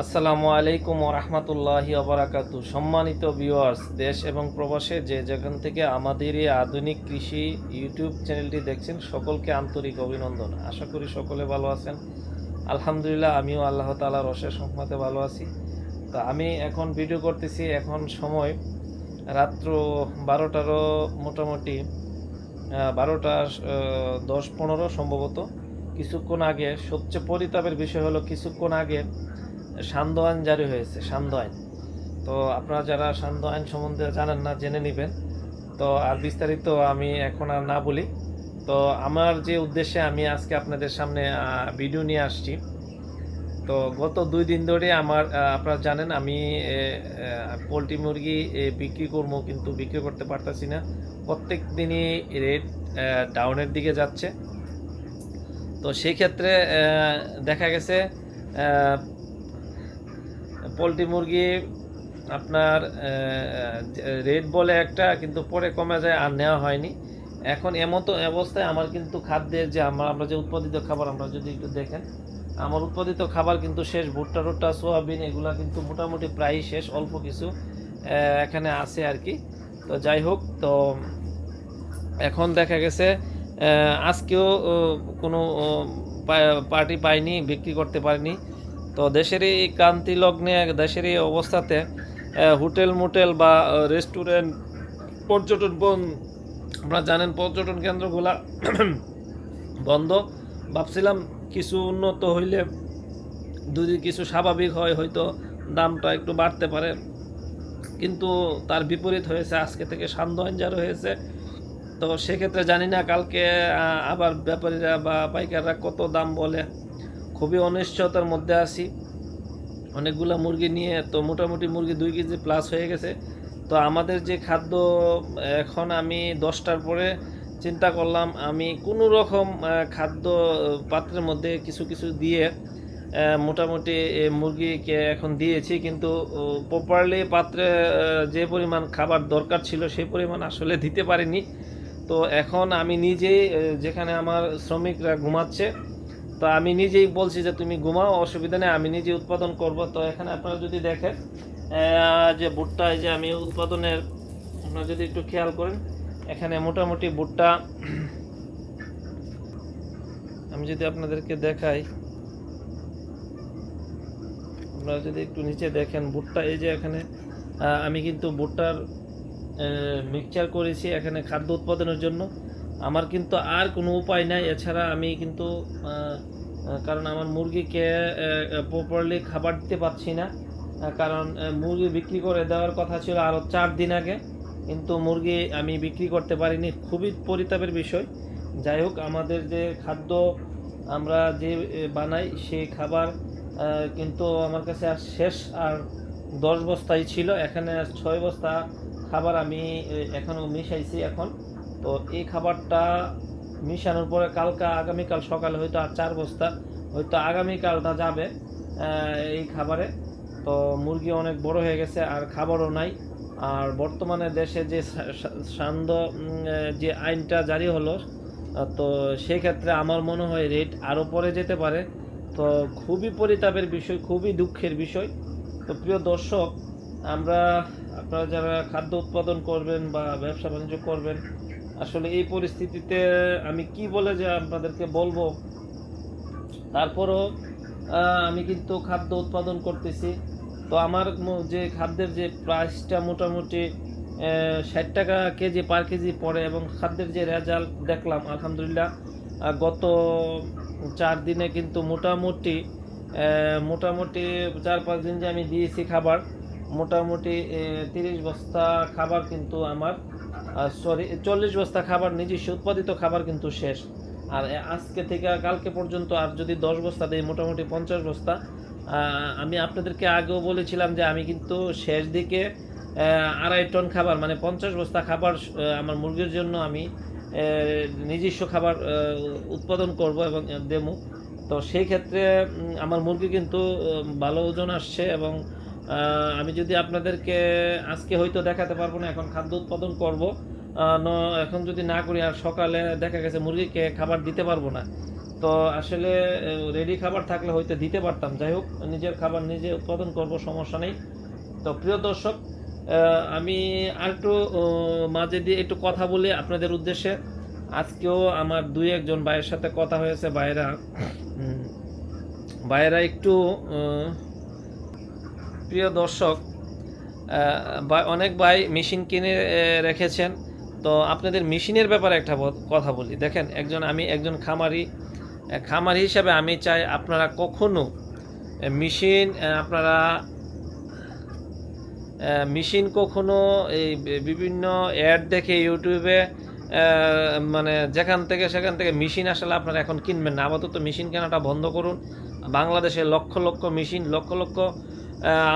আসসালামু আলাইকুম রহমতুল্লাহি অবরাকাতু সম্মানিত ভিউয়ার্স দেশ এবং প্রবাসে যে যেখান থেকে আমাদের এই আধুনিক কৃষি ইউটিউব চ্যানেলটি দেখছেন, সকলকে আন্তরিক অভিনন্দন। আশা করি সকলে ভালো আছেন। আলহামদুলিল্লাহ, আমিও আল্লাহ তালার অশেষ রহমতে ভালো আছি। তো আমি এখন ভিডিও করতেছি এখন সময় রাত্র বারোটারও মোটামুটি বারোটা দশ পনেরো সম্ভবত। কিছুক্ষণ আগে, সবচেয়ে পরিতাপের বিষয় হলো কিছুক্ষণ আগে সান্ধ্য আইন জারি হয়েছে সান্ধ্য আইন তো আপনারা যারা সান্ধ্য আইন সম্বন্ধে জানেন না, জেনে নেবেন। তো আর বিস্তারিত আমি এখন আর না বলি। তো আমার যে উদ্দেশ্যে আমি আজকে আপনাদের সামনে ভিডিও নিয়ে আসছি, তো গত দুই দিন ধরে আমার আপনারা জানেন আমি পোলট্রি মুরগি বিক্রি করব কিন্তু বিক্রি করতে পারতাছি না। প্রত্যেক দিনই রেট ডাউনের দিকে যাচ্ছে। তো সেই ক্ষেত্রে দেখা গেছে পোলট্রি মুরগি আপনার রেট বলে একটা, কিন্তু পরে কমে যায় আর নেওয়া হয়নি। এখন এমতো অবস্থায় আমার কিন্তু খাদ্যের যে আমরা আমরা যে উৎপাদিত খাবার, আমরা যদি একটু দেখেন, আমার উৎপাদিত খাবার কিন্তু শেষ, ভুট্টা টুট্টা, সোয়াবিন, এগুলো কিন্তু মোটামুটি প্রায়ই শেষ, অল্প কিছু এখানে আছে আর কি। তো যাই হোক, তো এখন দেখা গেছে আজকেও কোনো পার্টি পাইনি, বিক্রি করতে পারিনি। তো দেশের এই ক্রান্তি লগ্নে, দেশের এই অবস্থাতে হোটেল, মোটেল বা রেস্টুরেন্ট, পর্যটন আপনারা জানেন পর্যটন কেন্দ্রগুলা বন্ধ। ভাবছিলাম কিছু উন্নত হইলে যদি কিছু স্বাভাবিক হয়, হয়তো দামটা একটু বাড়তে পারে। কিন্তু তার বিপরীত হয়েছে, আজকে থেকে সান্ধ্য আইনজার হয়েছে। তো সেক্ষেত্রে জানি না কালকে আবার ব্যাপারীরা বা পাইকাররা কত দাম বলে। খুবই অনিশ্চয়তার মধ্যে আছি। অনেকগুলো মুরগি নিয়ে তো মোটামুটি মুরগি দুই কেজি প্লাস হয়ে গেছে। তো আমাদের যে খাদ্য, এখন আমি দশটার পরে চিন্তা করলাম, আমি কোনো রকম খাদ্য পাত্রের মধ্যে কিছু কিছু দিয়ে মোটামুটি মুরগিকে এখন দিয়েছি। কিন্তু প্রপারলি পাত্রে যে পরিমাণ খাবার দরকার ছিল সেই পরিমাণ আসলে দিতে পারিনি। তো এখন আমি নিজেই যেখানে আমার শ্রমিকরা ঘুমাচ্ছে তো আমি নিজেই বলছি যে তুমি ঘুমাও, অসুবিধা নেই, আমি নিজে উৎপাদন করব। তো এখানে আপনারা যদি দেখেন যে ভুট্টা, এই যে আমি উৎপাদনের, আপনারা যদি একটু খেয়াল করেন, এখানে মোটামুটি ভুট্টা, আমি যদি আপনাদেরকে দেখাই, আপনারা যদি একটু নিচে দেখেন, ভুট্টা, এই যে এখানে আমি কিন্তু ভুট্টার মিক্সচার করেছি এখানে খাদ্য উৎপাদনের জন্য। আমার কিন্তু আর কোনো উপায় নাই। এছাড়া আমি কিন্তু কারণ আমার মুরগিকে প্রপারলি খাবার দিতে পারছি না। কারণ মুরগি বিক্রি করে দেওয়ার কথা ছিল আরও চার দিন আগে। কিন্তু মুরগি আমি বিক্রি করতে পারিনি। খুবই পরিতাপের বিষয়। যাই হোক, আমাদের যে খাদ্য আমরা যে বানাই সেই খাবার কিন্তু আমার কাছে আর শেষ আর দশ বস্তাই ছিল। এখানে ছয় বস্তা খাবার আমি এখনও মিশাইছি এখন। তো এই খাবারটা মিশানোর পরে কালকা আগামীকাল সকালে হয়তো আর চার বস্তা, হয়তো আগামীকালটা যাবে এই খাবারে। তো মুরগি অনেক বড় হয়ে গেছে, আর খাবারও নাই। আর বর্তমানে দেশে যে সা- সা- সান্ধ্য যে আইনটা জারি হলো তো সেই ক্ষেত্রে আমার মনে হয় রেট আরও পরে যেতে পারে। তো খুবই পরিতাপের বিষয়, খুবই দুঃখের বিষয়। তো প্রিয় দর্শক, আমরা আপনারা যারা খাদ্য উৎপাদন করবেন বা ব্যবসা বাণিজ্য করবেন আসলে এই পরিস্থিতিতে আমি কি বলে যে আপনাদেরকে বলব? তারপরও আমি কিন্তু খাদ্য উৎপাদন করতেছি। তো আমার যে খাদ্যের যে প্রাইসটা মোটামুটি ষাট টাকা কেজি পার কেজি পড়ে এবং খাদ্যের যে রেজাল্ট দেখলাম, আলহামদুলিল্লাহ গত চার দিনে কিন্তু মোটামুটি মোটামুটি চার পাঁচ দিন যে আমি দিয়েছি খাবার, মোটামুটি তিরিশ বস্তা খাবার কিন্তু আমার সরি চল্লিশ বস্তা খাবার, নিজস্ব উৎপাদিত খাবার কিন্তু শেষ। আর আজকে থেকে কালকে পর্যন্ত আর যদি দশ বস্তা দেয় মোটামুটি পঞ্চাশ বস্তা। আমি আপনাদেরকে আগেও বলেছিলাম যে আমি কিন্তু শেষ দিকে আড়াই টন খাবার মানে পঞ্চাশ বস্তা খাবার আমার মুরগির জন্য আমি নিজস্ব খাবার উৎপাদন করব এবং দেবো। তো সেই ক্ষেত্রে আমার মুরগি কিন্তু ভালো ওজন আসছে এবং আমি যদি আপনাদেরকে আজকে হয়তো দেখাতে পারব না এখন খাদ্য উৎপাদন করব। এখন যদি না করি আর সকালে দেখা গেছে মুরগিকে খাবার দিতে পারব না। তো আসলে রেডি খাবার থাকলে হয়তো দিতে পারতাম। যাই হোক নিজের খাবার নিজে উৎপাদন করব সমস্যা নেই। তো প্রিয় দর্শক আমি আরেকটু আহ, মাঝে দিয়ে একটু কথা বলি আপনাদের উদ্দেশ্যে। আজকেও আমার দুই একজন ভাইয়ের সাথে কথা হয়েছে ভাইয়েরা। ভাইয়েরা একটু প্রিয় দর্শক অনেক ভাই মেশিন কিনে রেখেছেন। তো আপনাদের মেশিনের ব্যাপারে একটা কথা বলি। দেখেন, একজন, আমি একজন খামারি খামারি হিসাবে আমি চাই আপনারা কখনো মেশিন আপনারা মেশিন কখনো এই বিভিন্ন অ্যাড দেখে ইউটিউবে মানে যেখান থেকে সেখান থেকে মেশিন আসলে আপনারা এখন কিনবেন না। আপাতত মেশিন কেনাটা বন্ধ করুন। বাংলাদেশে লক্ষ লক্ষ মেশিন, লক্ষ লক্ষ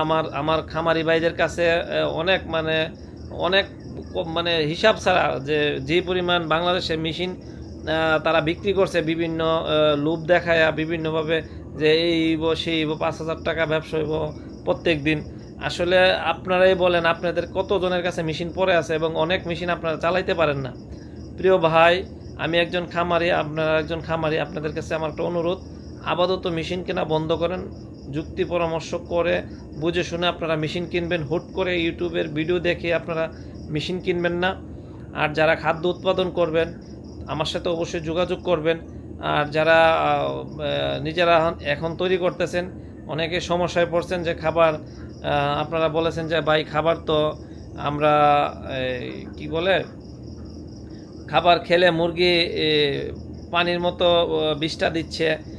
আমার আমার খামারি ভাইদের কাছে অনেক মানে অনেক মানে হিসাব ছাড়া যে যে পরিমাণ বাংলাদেশে মেশিন তারা বিক্রি করছে বিভিন্ন লোভ দেখায় বিভিন্নভাবে যে এই হইব সেই হইব পাঁচ হাজার টাকা ব্যবসা হইব প্রত্যেক দিন। আসলে আপনারাই বলেন, আপনাদের কতজনের কাছে মেশিন পড়ে আছে এবং অনেক মেশিন আপনারা চালাইতে পারেন না। প্রিয় ভাই, আমি একজন খামারি, আপনারা একজন খামারি, আপনাদের কাছে আমার একটা অনুরোধ, আপাতত মেশিন কেনা বন্ধ করেন। যুক্তি পরামর্শ করে, বুঝে শুনে আপনারা মেশিন কিনবেন, হুট করে ইউটিউবের ভিডিও দেখে আপনারা মেশিন কিনবেন না। আর যারা খাদ্য উৎপাদন করবেন, আমার সাথে অবশ্যই যোগাযোগ করবেন। আর যারা নিজেরা এখন- তৈরি করতেছেন, অনেকে সমস্যায় পড়ছেন যে খাবার আপনারা বলেছেন যে, ভাই, খাবার তো আমরা কি বলে? খাবার খেলে মুরগি পানির মতো বিষটা দিচ্ছে।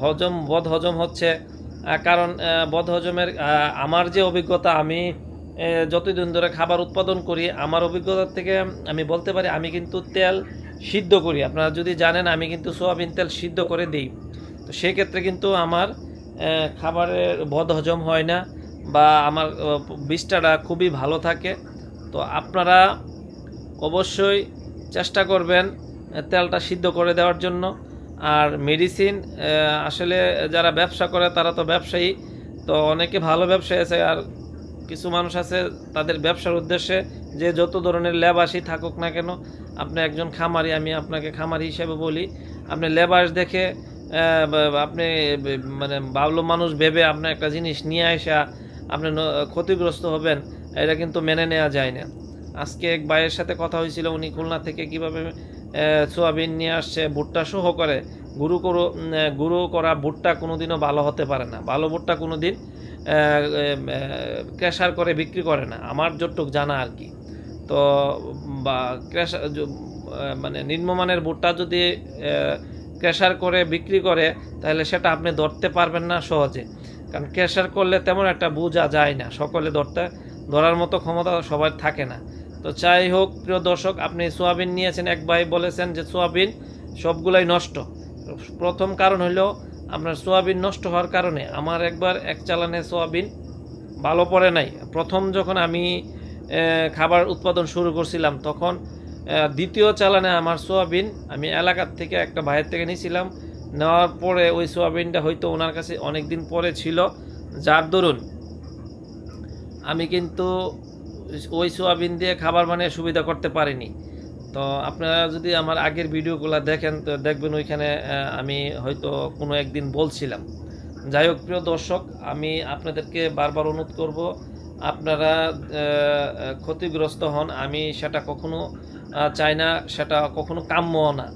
হজম, বদ হজম হচ্ছে কারণ বদ হজমের আমার যে অভিজ্ঞতা, আমি যতদিন ধরে খাবার উৎপাদন করি, আমার অভিজ্ঞতা থেকে আমি বলতে পারি, আমি কিন্তু তেল সিদ্ধ করি। আপনারা যদি জানেন, আমি কিন্তু সোয়াবিন তেল সিদ্ধ করে দিই। তো সেক্ষেত্রে কিন্তু আমার খাবারের বদ হজম হয় না বা আমার বিষটাটা খুবই ভালো থাকে। তো আপনারা অবশ্যই চেষ্টা করবেন তেলটা সিদ্ধ করে দেওয়ার জন্য। আর মেডিসিন আসলে যারা ব্যবসা করে তারা তো ব্যবসায়ী। তো অনেকে ভালো ব্যবসায়ী আছে আর কিছু মানুষ আছে তাদের ব্যবসার উদ্দেশ্যে যে যত ধরনের ল্যাবাসই থাকুক না কেন আপনি একজন খামারি আমি আপনাকে খামারি হিসেবে বলি আপনি লেবাস দেখে আহ, বা- বা আপনি মানে ভালো মানুষ ভেবে আপনার একটা জিনিস নিয়ে আসা আপনি ক্ষতিগ্রস্ত হবেন এটা কিন্তু মেনে নেওয়া যায় না। আজকে এক ভাইয়ের সাথে কথা হয়েছিল উনি খুলনা থেকে কীভাবে সোয়াবিন নিয়ে আসছে, ভুট্টা সহ করে। গুরু করো গুঁড়ো করা ভুট্টা কোনোদিনও ভালো হতে পারে না। ভালো ভুট্টা কোনোদিন ক্রেশার করে বিক্রি করে না। আমার যতটুক জানা আর কি। তো, বা ক্রেশার মানে নিম্নমানের ভুট্টা যদি ক্রেশার করে বিক্রি করে, তাহলে সেটা আপনি ধরতে পারবেন না সহজে। কারণ ক্রেশার করলে তেমন একটা বোঝা যায় না। সকলে ধরতে, ধরার মতো ক্ষমতা সবার থাকে না। তো যাই হোক, প্রিয় দর্শক, আপনি সোয়াবিন নিয়েছেন, এক ভাই বলেছেন যে সোয়াবিন সবগুলাই নষ্ট। প্রথম কারণ হলো আপনার সোয়াবিন নষ্ট হওয়ার কারণে আমার একবার এক চালানে সোয়াবিন ভালো পড়ে নাই। প্রথম যখন আমি খাবার উৎপাদন শুরু করছিলাম, তখন দ্বিতীয় চালানে আমার সোয়াবিন আমি এলাকার থেকে একটা ভাইয়ের থেকে নিয়েছিলাম। নেওয়ার পরে ওই সোয়াবিনটা হয়তো ওনার কাছে অনেক দিন পরে ছিল। যার দরুন আমি কিন্তু ওই সোয়াবিন দিয়ে খাবার বানিয়ে সুবিধা করতে পারিনি। তো আপনারা যদি আমার আগের ভিডিওগুলো দেখেন, তো দেখবেন ওইখানে আমি হয়তো কোনো একদিন বলছিলাম। যাই হোক, প্রিয় দর্শক, আমি আপনাদেরকে বারবার অনুরোধ করব, আপনারা ক্ষতিগ্রস্ত হন। আমি সেটা কখনো চাই না, সেটা কখনো কাম্য না।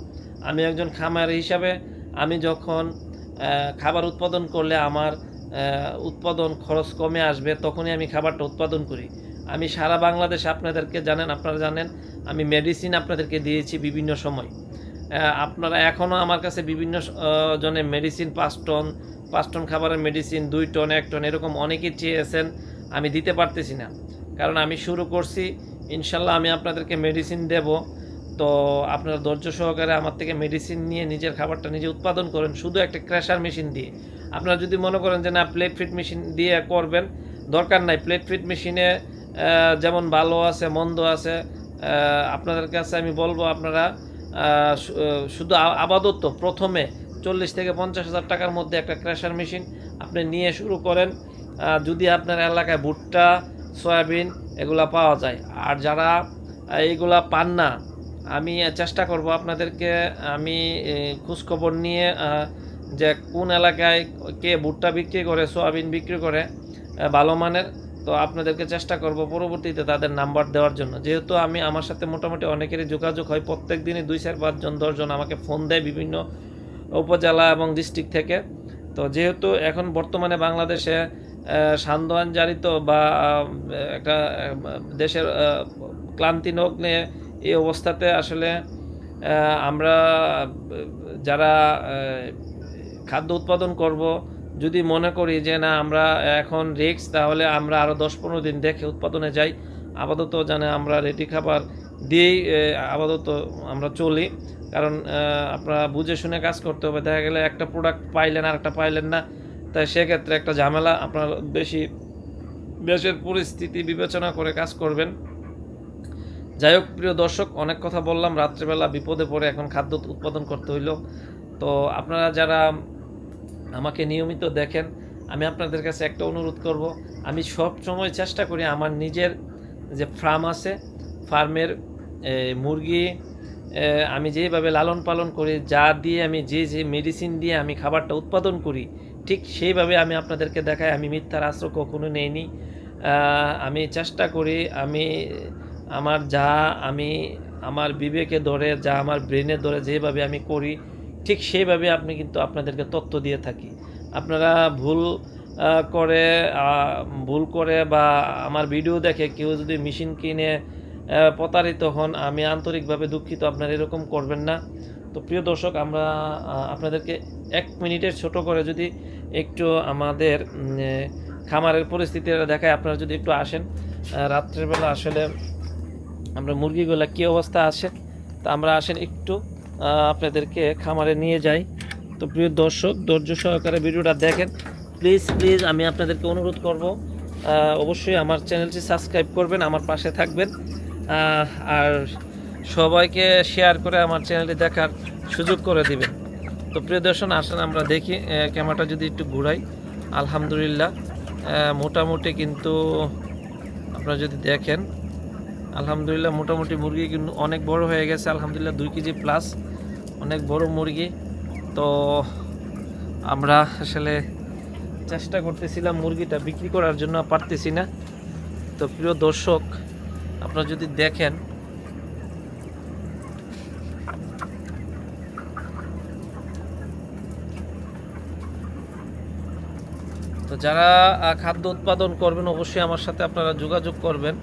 আমি একজন খামার হিসাবে, আমি যখন খাবার উৎপাদন করলে আমার উৎপাদন খরচ কমে আসবে, তখনই আমি খাবারটা উৎপাদন করি। আমি সারা বাংলাদেশে আপনাদেরকে জানেন, আপনারা জানেন, আমি মেডিসিন আপনাদেরকে দিয়েছি বিভিন্ন সময়। আপনারা এখনও আমার কাছে বিভিন্ন জনের মেডিসিন পাঁচ টন পাঁচ টন খাবারের মেডিসিন দুই টন, এক টন, এরকম অনেকেই চেয়েছেন, আমি দিতে পারতেছি না। কারণ আমি শুরু করছি, ইনশাল্লাহ আমি আপনাদেরকে মেডিসিন দেব। তো আপনারা ধৈর্য সহকারে আমার থেকে মেডিসিন নিয়ে নিজের খাবারটা নিজে উৎপাদন করেন, শুধু একটা ক্র্যাশার মেশিন দিয়ে। আপনারা যদি মনে করেন যে না প্লেট ফিট মেশিন দিয়ে করবেন, দরকার নাই। প্লেট ফিট মেশিনে যেমন ভালো আছে, মন্দ আছে আপনাদের কাছে আমি বলব আপনারা শুধু আপাতত প্রথমে চল্লিশ থেকে পঞ্চাশ হাজার টাকার মধ্যে একটা ক্র্যাশার মেশিন আপনি নিয়ে শুরু করেন। যদি আপনার এলাকায় ভুট্টা, সয়াবিন এগুলা পাওয়া যায়। আর যারা এইগুলা পান না, আমি চেষ্টা করব আপনাদেরকে, আমি খোঁজখবর নিয়ে যে কোন এলাকায় কে ভুট্টা বিক্রি করে, সোয়াবিন বিক্রি করে ভালো মানের তো আপনাদেরকে চেষ্টা করব পরবর্তীতে তাদের নাম্বার দেওয়ার জন্য। যেহেতু আমি আমার সাথে মোটামুটি অনেকেরই যোগাযোগ হয় প্রত্যেক দিনই দুই চার পাঁচজন দশজন আমাকে ফোন দেয় বিভিন্ন উপজেলা এবং ডিস্ট্রিক্ট থেকে। তো যেহেতু এখন বর্তমানে বাংলাদেশে সান্ধ্য জারিত বা একটা দেশের আহ, ক্লান্তি নগ্নে এই অবস্থাতে আসলে আমরা যারা খাদ্য উৎপাদন করব যদি মনে করি যে না, আমরা এখন রিক্স তাহলে আমরা আরও দশ পনেরো দিন দেখে উৎপাদনে যাই। আপাতত জানে আমরা রেডি খাবার দিয়েই আপাতত আমরা চলি। কারণ আপনারা বুঝে শুনে কাজ করতে হবে। দেখা গেলে একটা প্রোডাক্ট পাইলেন আর একটা পাইলেন না। তাই সেক্ষেত্রে একটা ঝামেলা। আপনার বেশি, দেশের পরিস্থিতি বিবেচনা করে কাজ করবেন। যাই হোক, প্রিয় দর্শক, অনেক কথা বললাম। রাত্রেবেলা বিপদে পড়ে এখন খাদ্য উৎপাদন করতে হইল। তো আপনারা যারা আমাকে নিয়মিত দেখেন, আমি আপনাদের কাছে একটা অনুরোধ করব। আমি সব সময় চেষ্টা করি আমার নিজের যে ফার্ম আছে ফার্মের মুরগি আমি যেভাবে লালন পালন করি, যা দিয়ে আমি যে যে মেডিসিন দিয়ে আমি খাবারটা উৎপাদন করি, ঠিক সেইভাবে আমি আপনাদেরকে দেখাই, আমি মিথ্যার আশ্রয় কখনো নেইনি। আমি চেষ্টা করি, আমি, আমার যা, আমি, আমার বিবেকে ধরে, যা আমার ব্রেনে ধরে, যেভাবে আমি করি ঠিক সেইভাবে আপনি কিন্তু আপনাদেরকে তথ্য দিয়ে থাকি। আপনারা ভুল করে ভুল করে বা আমার ভিডিও দেখে কেউ যদি মেশিন কিনে প্রতারিত হন, আমি আন্তরিকভাবে দুঃখিত, আপনারা এরকম করবেন না। তো প্রিয় দর্শক, আমরা আপনাদেরকে এক মিনিটের ছোট করে যদি একটু আমাদের খামারের পরিস্থিতিটা দেখায়, আপনারা যদি একটু আসেন। রাত্রেবেলা আসলে আমরা মুরগিগুলা কী অবস্থা আছে? তা আমরা আসেন একটু। আপনাদেরকে খামারে নিয়ে যাই। তো প্রিয় দর্শক, ধৈর্য সহকারে ভিডিওটা দেখেন। প্লিজ প্লিজ আমি আপনাদেরকে অনুরোধ করব অবশ্যই আমার চ্যানেলটি সাবস্ক্রাইব করবেন, আমার পাশে থাকবেন। আর সবাইকে শেয়ার করে আমার চ্যানেলটি দেখার সুযোগ করে দিবেন। তো প্রিয় দর্শন আসেন আমরা দেখি ক্যামেরাটা যদি একটু ঘুরাই। আলহামদুলিল্লাহ মোটামুটি কিন্তু আপনারা যদি দেখেন আলহামদুলিল্লাহ, মোটামুটি মুরগি কিন্তু অনেক বড় হয়ে গেছে, আলহামদুলিল্লাহ, দুই কেজি প্লাস অনেক বড় মুরগি। তো আমরা আসলে চেষ্টা করতেছিলাম মুরগিটা বিক্রি করার জন্য পারতেছি না। তো প্রিয় দর্শক, আপনারা যদি দেখেন, তো যারা খাদ্য উৎপাদন করবেন, অবশ্যই আমার সাথে আপনারা যোগাযোগ করবেন।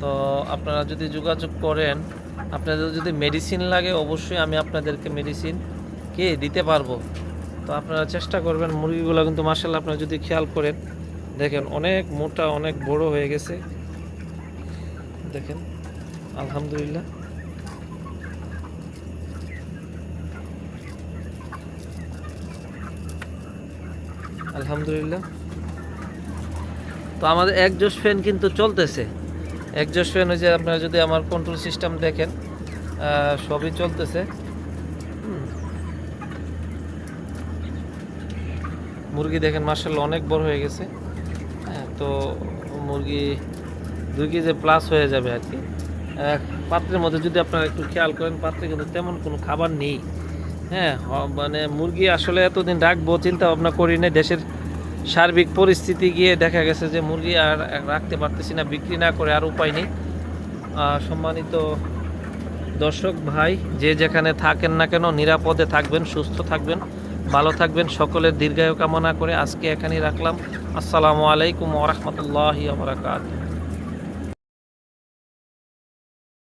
তো আপনারা যদি যোগাযোগ করেন, আপনাদের যদি মেডিসিন লাগে, অবশ্যই আমি আপনাদেরকে মেডিসিন কে দিতে পারব। তো আপনারা চেষ্টা করবেন, মুরগিগুলো কিন্তু মার্শাল্লাহ আপনারা যদি খেয়াল করেন, দেখেন অনেক মোটা, অনেক বড় হয়ে গেছে। দেখেন, আলহামদুলিল্লাহ। আলহামদুলিল্লাহ। তো আমাদের একজোশ ফ্যান কিন্তু চলতেছে। একজোশ ফ্যান হয়েছে আপনারা যদি আমার কন্ট্রোল সিস্টেম দেখেন সবই চলতেছে। মুরগি দেখেন মার্শাল অনেক বড় হয়ে গেছে। হ্যাঁ তো মুরগি দুই কেজি প্লাস হয়ে যাবে আর কি। পাত্রের মধ্যে যদি আপনারা একটু খেয়াল করেন, পাত্রে কিন্তু তেমন কোনো খাবার নেই। হ্যাঁ মানে মুরগি আসলে এতদিন রাখব, চিন্তা ভাবনা করি না দেশের সার্বিক পরিস্থিতি গিয়ে দেখা গেছে যে মুরগি আর রাখতে পারতেছি না, বিক্রি না করে আর উপায় নেই। সম্মানিত দর্শক ভাই, যে যেখানে থাকেন না কেন নিরাপদে থাকবেন, সুস্থ থাকবেন, ভালো থাকবেন, সকলের দীর্ঘায়ু কামনা করে আজকে এখানেই রাখলাম। আসসালামু আলাইকুম ওরহমতুল্লাহি বারাকাতুহু।